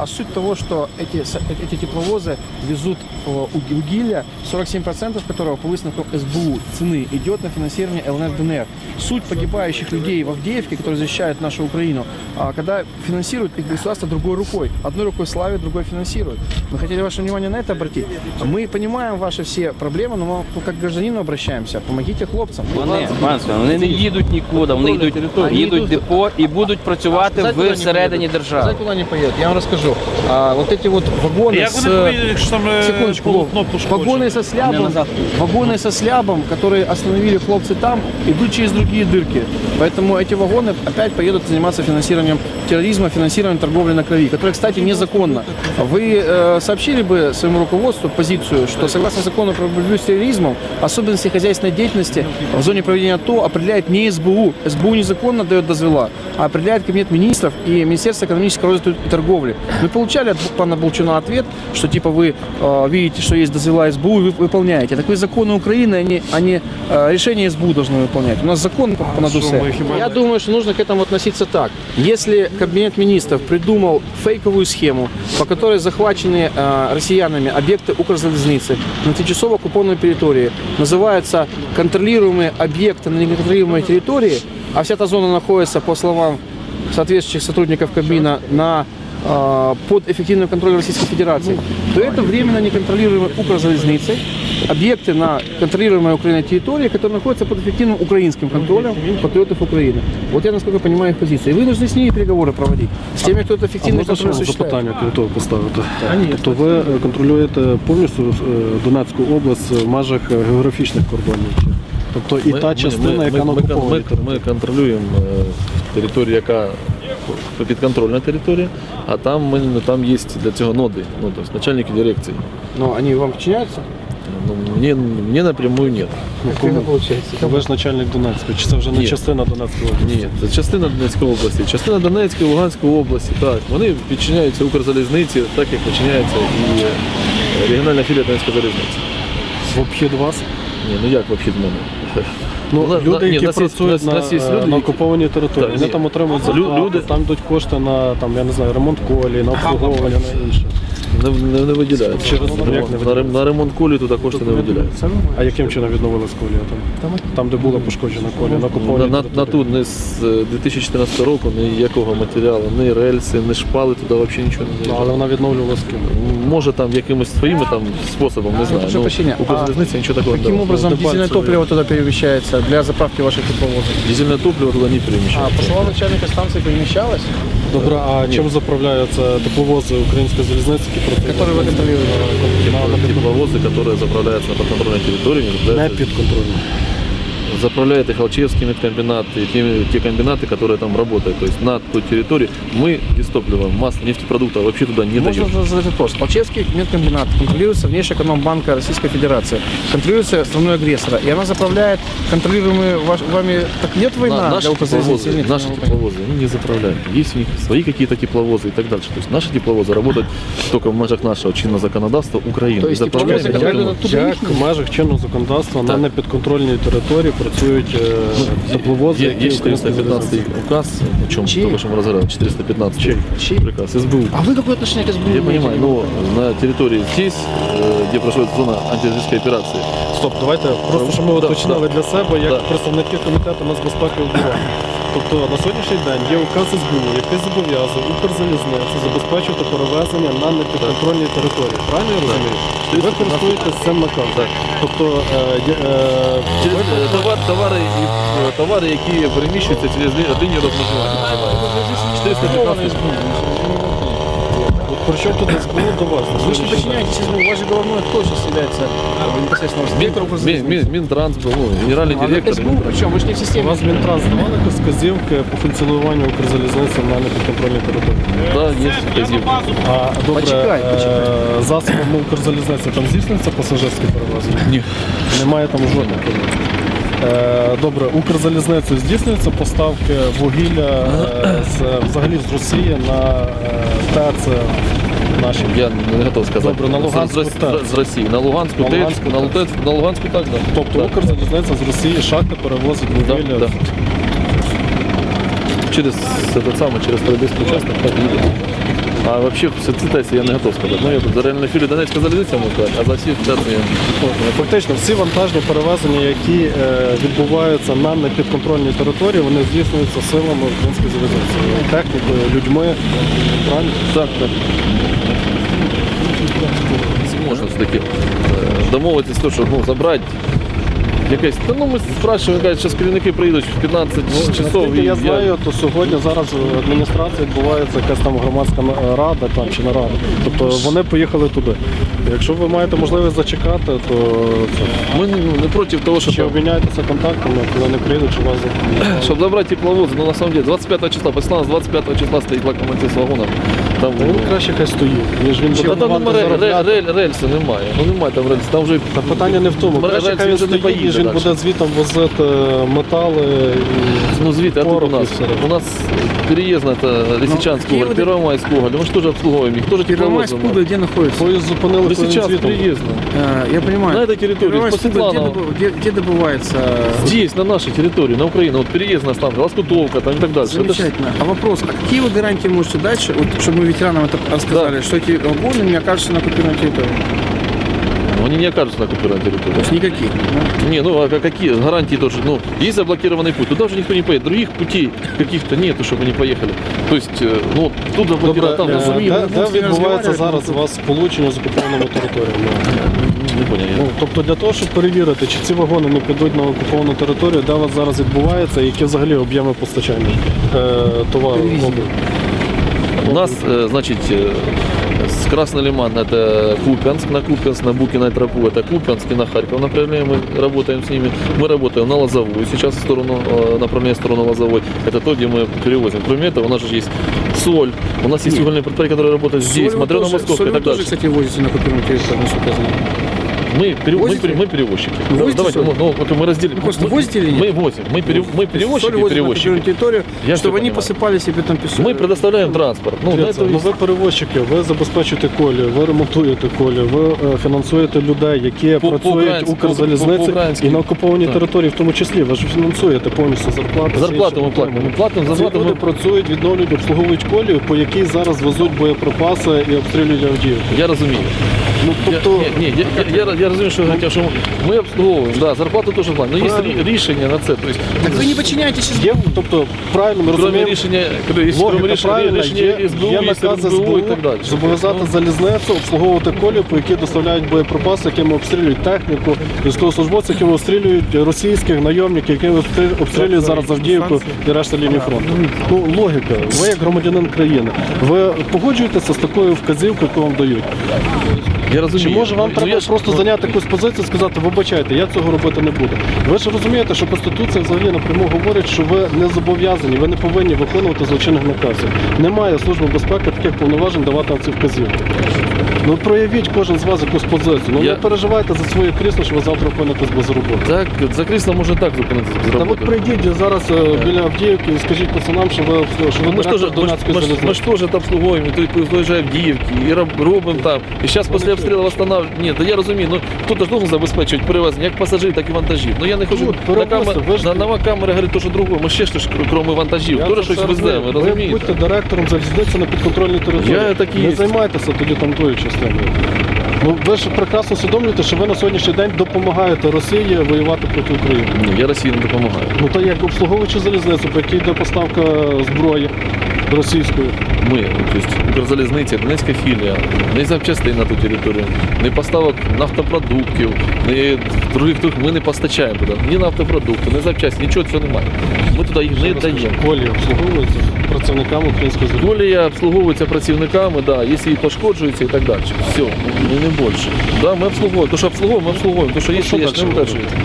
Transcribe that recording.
А суть того, что эти, с- эти тепловозы везут э, уг- угилья, 47% которого по выставкам СБУ цены идет на финансирование ЛНР ДНР. Суть погибающих людей в Авдеевке, которые защищают нашу Украину, а, когда финансирует их государство другой рукой. Одной рукой славит, другой финансирует. Мы хотели ваше внимание на это обратить. Мы понимаем ваши все проблемы, но мы как к гражданину обращаемся. Помогите хлопцам. Вони, панство, вони не їдуть нікуди, вони йдуть, їдуть в депо і будуть працювати Знаете, куда в они всередині поедут? держави. Знаете, куда они поедут? Я вам Расскажу. А, вот эти вот вагоны Як с... поїдуть, якщо там Секундочку, вагоны со слябом, вагоны со слябом, которые остановили хлопцы там, идут через другие дырки. Поэтому эти вагоны опять поедут заниматься финансированием терроризма, финансированием торговли на крови, которая, кстати, незаконна. Вы э, сообщили бы своему руководству позицию, что согласно закону про борьбу с терроризмом, особенности хозяйственной деятельности в зоне проведения ТО определяет не СБУ. СБУ незаконно дает дозвела, а определяет Кабинет министров и Министерство экономического развития и торговли. Мы получали от пана Болчуна ответ, что типа вы э, видите, что есть дозвела СБУ и вы выполняете. Так вы законы Украины, они, они э, решения СБУ должны выполнять. У нас закон по, по надусе. Я думаю, что нужно к этому относиться так. Если Кабинет министров придумал фейковую схему, по которой захвачены э, россиянами объекты Укрзалезницы на тимчасово оккупированной территории, называются контролируемые объекты на неконтролируемой территории, а вся эта зона находится, по словам соответствующих сотрудников Кабмина, на под эффективным контролем Российской Федерации, то это временно неконтролируемые Укрзалезницей, объекты на контролируемой Украиной территории, которые находятся под эффективным украинским контролем патриотов Украины. Вот я, насколько понимаю, их позицию. И вы должны с ними переговоры проводить. С теми, кто это А эффективно можна ще контроль вам осуществляет. запитання крім того поставити? Конечно. Тобто ви е, контролюєте повністю е, Донецьку область в межах е, географічних кордонів? чи? Тобто і та частина, яка на ми, окупованій ми, ми контролюємо е, територію, яка підконтрольна територія, а там, ми, там є для цього ноди, ну, тобто начальники дирекції. Но они вам подчиняются? Ну, мені, мені напрямую ні. Получается? Ви ж начальник Донецької, чи це вже не Ні. частина Донецької області? Ні, це частина Донецької області, частина Донецької, Луганської області, так. Вони підчиняються Укрзалізниці, так як підчиняється і е, регіональна філія Донецької залізниці. В обхід вас? Ні, ну як в обхід мене? Ну, На- люди, на- ні, які нас є- працюють нас- на, нас є е, люди, на які- окупованій території, Так, вони ні. там отримують Лю- зарплату, люди- там йдуть кошти на там, я не знаю, ремонт колії, на обслуговування, на інше. Не, не, не виділяється. Через- на, як не ремонт, на, рем- на ремонт колії туди кошти не виділяються. А яким чином відновилась колія там? Там, де була пошкоджена колія, на На, на, на ту не з е, 2014 року ніякого матеріалу, ні рельси, ні шпали туди взагалі нічого не Ну, заїжджало. але вона відновлювалась ким? Може там якимось своїми там способом, не знаю. прошу Ну, прощения, Укрзалізниця нічого такого не Каким давала. образом дизельное топливо туда перемещается для заправки ваших тепловозов? Дизельне топливо туди не А переміщається. по словам начальника станции перемещалось? Добре, а чим заправляються тепловози української залізниці, які? Которые вы контролируете? Тепловозы, которые заправляются на подконтрольной территории, не Не заправляются- підконтрольні. заправляет их Алчевский медкомбинат и те, те комбинаты, которые там работают. То есть на той территории мы дистопливо, масло, нефтепродуктов вообще туда не Можно даем. задать вопрос. Алчевский медкомбинат контролируется внешэкономбанка Российской Федерации, контролируется страной агрессора, и она заправляет контролируемые ваш- вами... Так нет война На- для наши Укрзалезницы или тепловозы, нет? наши тепловозы, они не заправляют. Есть у них свои какие-то тепловозы и так дальше. То есть наши тепловозы работают только в межах нашего чинного законодавства Украины. То есть И заправляют тепловозы, их которые напрямую. Туди Як їхні? в межах чинного законодавства на Так. непідконтрольній території працюють е, тепловози, Є, які є української 415 залізниці? указ, о чем Чей? только что мы разговаривали, 415 Чей? Чей? приказ СБУ. А вы какое отношение к СБУ Я имеете? понимаю, но на территории здесь, э, где происходит зона антитеррористической операции, Стоп, давайте просто щоб ми Да, уточнили да. для себе як Да. представники комітету нацбезпеки і оборони. Тобто на сьогоднішній день є указ СБУ, який зобов'язує Укрзалізницю забезпечувати перевезення на непідконтрольній території. Правильно я розумію? І ви користуєтесь цим наказом. Тобто е, е, е, товар, товари, і, е, товари, які переміщуються через лі- лінію розмежування. називається. 415 от при чому тут СБУ до вас? на Вы же не сьогоднішній день? подчиняетесь СБУ. Ваш же головной кто сейчас является э, непосредственно директор Мін, Укрзалезницы? Мін, Мінтранс був, ну, генеральний А директор. СБУ причем? Вы же не в У системе. вас Мінтранс давали якісь вказівки по функціонуванню Укрзалізниці на непідконтрольній території? Да, є вказівки. А добре, Почекай, е, почекай. засобами Укрзалізниці там здійснюється пасажирське перевезення? Ні. Немає там жодних проблем. Е, Добре, Укрзалізницею здійснюються поставки вугілля е, з, взагалі з Росії на е, ТЕЦ наші. Я не готов сказати. Добре, на Луганську з, з, з Росії. На Луганську, На Луганську на, так. На Луганську так, да. Тобто Так. Укрзалізниця з Росії шахти перевозить вугілля. да. Через этот самый, через Тройбейский участок так їде. А вообще все цитації я не готов сказати. Ну я тут за реальну філію Донецька залізниця можу сказати, а за всі цитації. Фактично, всі вантажні перевезення, які е, відбуваються на непідконтрольній території, вони здійснюються силами української залізниці. Технікою, людьми. Правильно? Так, так. Можна все-таки е, домовитись, то, що ну, забрати якесь. Та ну ми спрашуємо, кажуть, зараз керівники приїдуть в 15 часов. Ну, Наскільки і я знаю, то сьогодні зараз в адміністрації відбувається якась там громадська рада там, чи нарада. Тобто вони поїхали туди. Якщо ви маєте можливість зачекати, то це, Ми ну, не проти того, чи щоб, обміняйтеся контактами, коли вони приїдуть, чи вас за- щоб забрати тепловози. Ну на самом деле 25 числа, послана з 25 числа стоїть локомотив з вагоном. Там, Та він краще хай стоїть, ніж він Та буде там вам немає рель, заробляти. рель, рельси немає. Ну немає там рельс. Там вже Та питання не в тому. Мережа Краще хай він вже не стоїть, поїде ніж він далі. буде звітом возити метали. І... ну звідти, а тут у порох і нас. все. У нас переїзна это Лисичанський Киев уголь, это- Первомайський уголь. Ми ж теж обслуговуємо їх, теж Первомайск, тепловозом. Пуда, где находится? Поїзд зупинили коли він Лисичанськ звітом. переїзна. Э, Я понимаю. На этой территории, Первомайск, по Пуда, где, Светланово. добы- где- где добывается? Здесь, на нашей территории, на Украине, вот переездная станция, Лоскутовка там и так дальше. Это ж- Замечательно. А вопрос, а какие вы гарантии можете дать, что- вот, чтобы мы ветеранам это рассказали, что эти вагоны не окажутся на оккупированной территории? ну, они не окажутся на оккупированной То территории. есть никаких. да? Не, ну а ка- какие гарантии тоже? Ну, есть заблокированный путь, туда уже никто не поедет. Других путей каких-то нету, чтобы они поехали. То есть, э, ну, тут заблокировано, там Добре, е, розумію, де, ми де просто не відбувається розмовляємо, зараз у вас сполучення з окупованими територіями? не понял. я. Ну, тобто для того, щоб перевірити, чи ці вагони не підуть на окуповану територію, де у вас зараз відбувається, і які взагалі об'єми постачання е, товару. Перевезення. У нас, э, значит, э, с Красный Лиман это Купянск, на Купянск, на Букиной тропу это Купянск и на Харьков направление мы работаем с ними. Мы работаем на Лозовую сейчас в сторону, э, направление в сторону Лозовой. Это то, где мы перевозим. Кроме этого, у нас же есть соль, у нас есть угольные предприятия, которые работают здесь, Соль вы Матрена тоже- Московская соль и вы так тоже, дальше. кстати, возите на оккупированную территорию, насколько я знаю. Мы, пере- мы, Возите? пере- мы перевозчики. Вы Да, возите Давайте, соль? ну, ну, вот мы разделим. Вы просто мы, возите или нет? Мы возим. Мы, пере- мы перевозчики Соль и возите на перевозчики. оккупированную территорию, Я чтобы всё они понимаю. посыпали себе там песок. Мы предоставляем транспорт. Ну, для Дивіться, этого ну есть- ви перевозчики, ви забезпечуєте колію, ви ремонтуєте колію, ви е, фінансуєте людей, які По- працюють по-українськи, в Укрзалізниці по-українськи. і на окупованій Так. території, в тому числі. Ви ж фінансуєте повністю зарплати. Зарплату ми платимо. Ми платимо Ці зарплату. люди Ми... працюють, відновлюють, обслуговують колію, по якій зараз везуть боєприпаси і обстрілюють Авдіївку. Я розумію. Ну Я, тобто. ні, ні, я, я, я, я розумію, що ви говорите, що ми обслуговуємо, да, зарплату теж платимо. Але є Правильно. рі- рішення на це. Тобто, Так вы не подчиняетесь Є, тобто, правильно ми кроме розуміємо, рішення, Логіка рішення, правильна, рішення є, СБУ, є є накази СБУ СБУ і так далі. зобов'язати Ну, залізницю обслуговувати колію, по якій доставляють боєприпаси, якими обстрілюють техніку, військовослужбовців, якими обстрілюють російських найомників, якими обстрі- обстрілюють зараз Авдіївку і решта лінії фронту. Ну логіка. Ви як громадянин країни, ви погоджуєтеся з такою вказівкою, яку вам дають? Я Чи розумію. може вам Ну, треба я ж- просто зайняти якусь позицію і сказати, вибачайте, я цього робити не буду. Ви ж розумієте, що Конституція взагалі напряму говорить, що ви не зобов'язані, ви не повинні виконувати злочинних наказів. Немає служби безпеки таких повноважень давати вам ці вказівки. Ну проявіть кожен з вас якусь позицію. Ну Я- не переживайте за своє крісло, що ви завтра опинитесь без роботи. Так, за крісло можна так зупинитися без Та от роботи. прийдіть зараз е, біля Авдіївки і скажіть пацанам, що ви що ви Ну, мы же тоже, директор мы, ж- Донецької мы, ж- мы залізниці. ж тоже это обслуговуем, и той- той же Авдіївки, и роб- робимо там. І зараз після обстрілу восстанавливаем. Ні, да я розумію, ну хто-то ж должен забезпечувати перевезення, як пасажирів, так і вантажів. Ну я не хочу Ну, на, камер, на, на камери говорити, що друге, ми ще щось, крім вантажів, теж щось розумію. ви Ви розумієте? будьте директором залізниці на підконтрольній території. Я так і Не є. займайтеся тоді там тою частиною. Ну ви ж прекрасно усвідомлюєте, що ви на сьогоднішній день допомагаєте Росії воювати проти України. Ні, я Росії не допомагаю. Ну то як обслуговуючи залізницю, по якій йде поставка зброї російської. Ми, тобто Укрзалізниця, Донецька філія, не запчастин на ту територію, не поставок нафтопродуктів, не других тут ми не постачаємо туди. Ні нафтопродукти, ні запчасті, нічого цього немає. Ми туди їх не даємо. Колі обслуговуються працівниками української залізниці. Колія обслуговується працівниками, да, якщо і пошкоджується і так далі. Все, не більше. Да, ми обслуговуємо. То, що обслуговуємо, ми обслуговуємо. То, що є, що є, не вкачується.